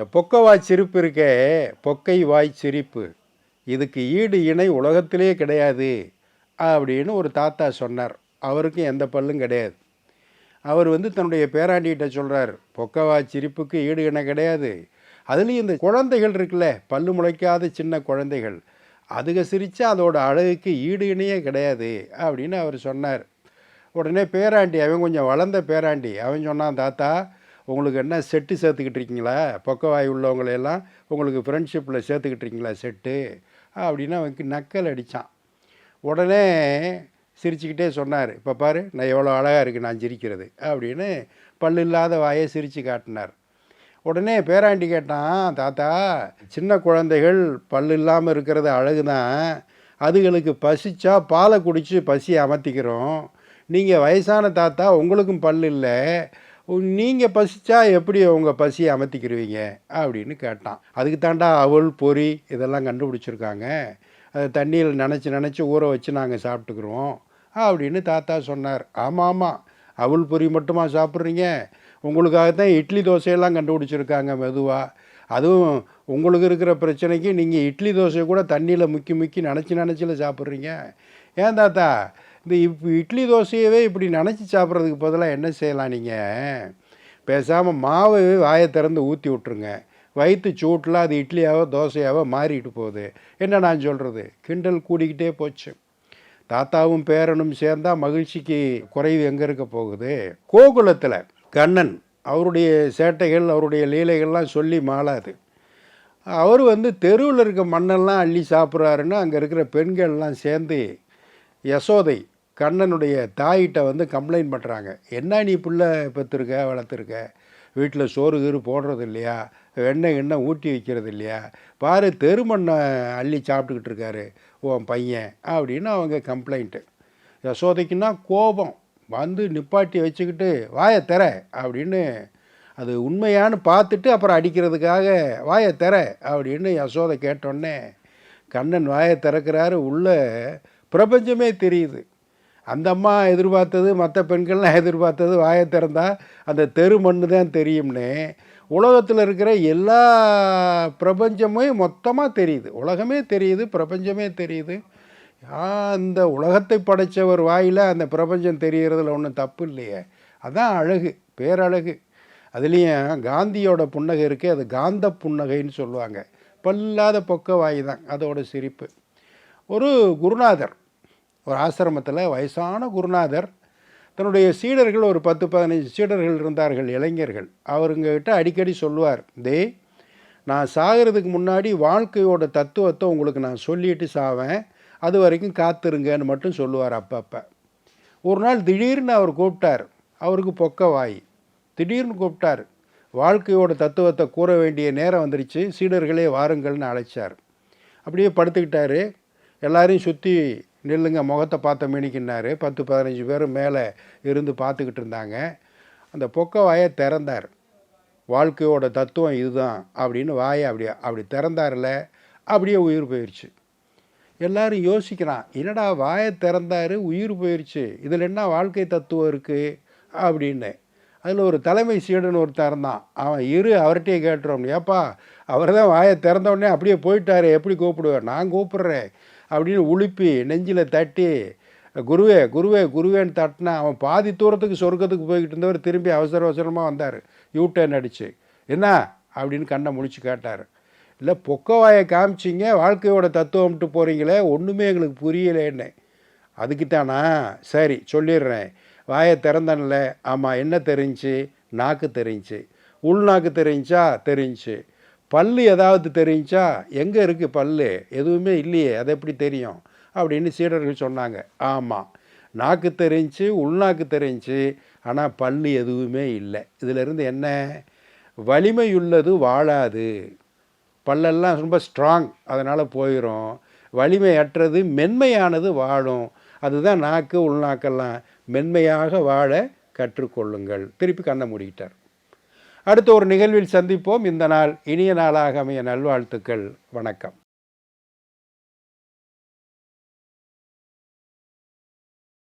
இந்த பொக்கவாய் சிரிப்பு இருக்கே பொக்கை வாய் சிரிப்பு. இதுக்கு ஈடு இணை உலகத்திலே கிடையாது அப்படின்னு ஒரு தாத்தா சொன்னார். அவருக்கும் எந்த பல்லும் கிடையாது. அவர் வந்து தன்னுடைய பேராண்டிகிட்ட சொல்கிறார் பொக்கவா சிரிப்புக்கு ஈடு இணை கிடையாது. அதுலேயும் இந்த குழந்தைகள் இருக்குல்ல பல்லு முளைக்காத சின்ன குழந்தைகள். அதுக சிரித்தா அதோட அழகுக்கு ஈடு இணையே கிடையாது அப்படின்னு அவர் சொன்னார். உடனே பேராண்டி அவன் கொஞ்சம் வளர்ந்த பேராண்டி. அவன் சொன்னான் தாத்தா உங்களுக்கு என்ன செட்டு சேர்த்துக்கிட்டு இருக்கீங்களா? பக்கவாய் உள்ளவங்களையெல்லாம் உங்களுக்கு ஃப்ரெண்ட்ஷிப்பில் சேர்த்துக்கிட்டு இருக்கீங்களா செட்டு? அப்படின்னு அவனுக்கு நக்கல் அடித்தான் உடனே சிரிச்சுக்கிட்டே சொன்னார் இப்போ பாரு நான் எவ்வளோ அழகாக இருக்குது நான் சிரிக்கிறது அப்படின்னு பல்லு இல்லாத வாயை சிரித்து காட்டினார். உடனே பேராண்டி கேட்டான் தாத்தா சின்ன குழந்தைகள் பல்லு இல்லாமல் இருக்கிறது அழகு தான் அதுகளுக்கு பசிச்சா பாலை குடித்து பசியை அமர்த்திக்கிறோம். நீங்கள் வயசான தாத்தா உங்களுக்கும் பல்லு இல்லை. நீங்கள் பசிச்சா எப்படி உங்கள் பசியை அமர்த்திக்கிருவீங்க? அப்படின்னு கேட்டான். அதுக்கு தாண்டா அவள் பொறி இதெல்லாம் கண்டுபிடிச்சிருக்காங்க. அதை தண்ணியில் நினச்சி நினச்சி ஊற வச்சு நாங்கள் சாப்பிட்டுக்குறோம் அப்படின்னு தாத்தா சொன்னார். ஆமாம் ஆமாம் அவள் பொறி மட்டுமா சாப்பிட்றீங்க? உங்களுக்காக தான் இட்லி தோசையெல்லாம் கண்டுபிடிச்சிருக்காங்க மெதுவாக அதுவும் உங்களுக்கு இருக்கிற பிரச்சனைக்கு நீங்கள் இட்லி தோசையை கூட தண்ணியில் முக்கி முக்கி நினச்சி நினச்சில சாப்பிட்றீங்க. ஏன் தாத்தா? இந்த இப்போ இட்லி தோசையவே இப்படி நினச்சி சாப்பிட்றதுக்கு பதிலாக என்ன செய்யலாம் நீங்கள் பேசாமல் மாவை வாயை திறந்து ஊற்றி விட்ருங்க வயிற்று சூட்டில் அது இட்லியாவோ தோசையாவோ மாறிட்டு போகுது. என்ன நான் சொல்கிறது கிண்டல் கூடிக்கிட்டே போச்சு. தாத்தாவும் பேரனும் சேர்ந்தா மகிழ்ச்சிக்கு குறைவு எங்கே இருக்க போகுது? கோகுலத்தில் கண்ணன் அவருடைய சேட்டைகள் அவருடைய லீலைகள்லாம் சொல்லி மாளாது. அவர் வந்து தெருவில் இருக்க மண்ணெல்லாம் அள்ளி சாப்பிட்றாருன்னு அங்கே இருக்கிற பெண்கள்லாம் சேர்ந்து யசோதை கண்ணனுடைய தாயிட்ட வந்து கம்ப்ளைண்ட் பண்ணுறாங்க என்ன நீ பிள்ளை பெற்றுருக்க வளர்த்துருக்க? வீட்டில் சோறு கீறு போடுறது இல்லையா? எண்ணெய் எண்ணெய் ஊட்டி வைக்கிறது இல்லையா? பாரு தெருமண்ணை அள்ளி சாப்பிட்டுக்கிட்டு இருக்காரு உன் பையன் அப்படின்னு அவங்க கம்ப்ளைண்ட்டு யசோதைக்குன்னா கோபம். வந்து நிப்பாட்டி வச்சுக்கிட்டு வாயை தர அப்படின்னு அது உண்மையான்னு பார்த்துட்டு அப்புறம் அடிக்கிறதுக்காக வாயை தர அப்படின்னு யசோதை கேட்டோடனே கண்ணன் வாயை திறக்கிறாரு. உள்ளே பிரபஞ்சமே தெரியுது. அந்த அம்மா எதிர்பார்த்தது மற்ற பெண்கள்லாம் எதிர்பார்த்தது வாயை திறந்தால் அந்த தெரு மண்ணு தான் தெரியும்னு. உலகத்தில் இருக்கிற எல்லா பிரபஞ்சமும் மொத்தமாக தெரியுது. உலகமே தெரியுது பிரபஞ்சமே தெரியுது. அந்த உலகத்தை படைத்தவர் வாயில் அந்த பிரபஞ்சம் தெரிகிறதுல ஒன்றும் தப்பு இல்லையே. அதான் அழகு பேரழகு. அதுலேயும் காந்தியோட புன்னகை இருக்குது அது காந்த புன்னகைன்னு சொல்லுவாங்க. பல்லாத பொக்க வாய் தான் அதோட சிரிப்பு. ஒரு குருநாதர் ஒரு ஆசிரமத்தில் வயசான குருநாதர். தன்னுடைய சீடர்கள் ஒரு பத்து பதினஞ்சு சீடர்கள் இருந்தார்கள் இளைஞர்கள். அவருங்ககிட்ட அடிக்கடி சொல்லுவார் தே நான் சாகிறதுக்கு முன்னாடி வாழ்க்கையோட தத்துவத்தை உங்களுக்கு நான் சொல்லிட்டு சாவேன். அது வரைக்கும் காத்துருங்கன்னு மட்டும் சொல்லுவார் அப்பப்போ. ஒரு நாள் திடீர்னு அவர் கூப்பிட்டார் அவருக்கு பொக்க வாய். திடீர்னு கூப்பிட்டார் வாழ்க்கையோட தத்துவத்தை கூற வேண்டிய நேரம் வந்துருச்சு சீடர்களே வாருங்கள்னு அழைச்சார். அப்படியே படுத்துக்கிட்டாரு. எல்லாரையும் சுற்றி நில்லுங்க. முகத்தை பார்த்த மினிக்கினாரு பத்து பதினஞ்சு பேர் மேலே இருந்து பார்த்துக்கிட்டு இருந்தாங்க. அந்த பொக்க வாயை திறந்தார். வாழ்க்கையோட தத்துவம் இதுதான் அப்படின்னு வாயை அப்படி அப்படி திறந்தார்ல அப்படியே உயிர் போயிடுச்சு எல்லாரும் யோசிக்கிறான் என்னடா வாயை திறந்தார் உயிர் போயிடுச்சு இதில் என்ன வாழ்க்கை தத்துவம் இருக்குது அப்படின்னு. அதில் ஒரு தலைமை சீடன் ஒருத்தர் இருந்தான். அவன் இரு அவர்கிட்டயே கேட்டுறோம் ஏப்பா அவர் தான் வாயை திறந்தவொடனே அப்படியே போயிட்டாரு எப்படி கூப்பிடுவேன் நான் கூப்பிட்றேன் அப்படின்னு உழுப்பி நெஞ்சில் தட்டி குருவே குருவே குருவேன்னு தட்டினா அவன் பாதி தூரத்துக்கு சொர்க்கத்துக்கு போய்கிட்டு இருந்தவர் திரும்பி அவசர அவசரமாக வந்தார். யூட்டர்ன் அடித்து என்ன? அப்படின்னு கண்ணை முடிச்சு கேட்டார். இல்லை பொக்கவாயை காமிச்சிங்க வாழ்க்கையோட தத்துவம்ட்டு போகிறீங்களே ஒன்றுமே எங்களுக்கு புரியலேன்னு அதுக்கு தானா சரி சொல்லிடுறேன். வாயை திறந்தனில்ல ஆமாம் என்ன தெரிஞ்சு? நாக்கு தெரிஞ்சு. உள்நாக்கு தெரிஞ்சா தெரிஞ்சு. பல்லு ஏதாவது தெரிஞ்சா எங்கே இருக்குது பல்லு? எதுவுமே இல்லையே அது எப்படி தெரியும்? அப்படின்னு சீடர்கள் சொன்னாங்க. ஆமாம் நாக்கு தெரிஞ்சு உள்நாக்கு தெரிஞ்சு ஆனால் பல்லு எதுவுமே இல்லை. இதிலிருந்து என்ன? வலிமையுள்ளது வாழாது. பல்லெல்லாம் ரொம்ப ஸ்ட்ராங் அதனால் போயிடும் வலிமையற்றது மென்மையானது வாழும். அதுதான் நாக்கு உள்நாக்கெல்லாம் மென்மையாக வாழ கற்றுக்கொள்ளுங்கள். திருப்பி கண்ணை மூடிக்கிட்டார். அடுத்த ஒரு நிகழ்வில் சந்திப்போம். இந்த நாள் இனிய நாளாக அமைய நல்வாழ்த்துக்கள். வணக்கம்.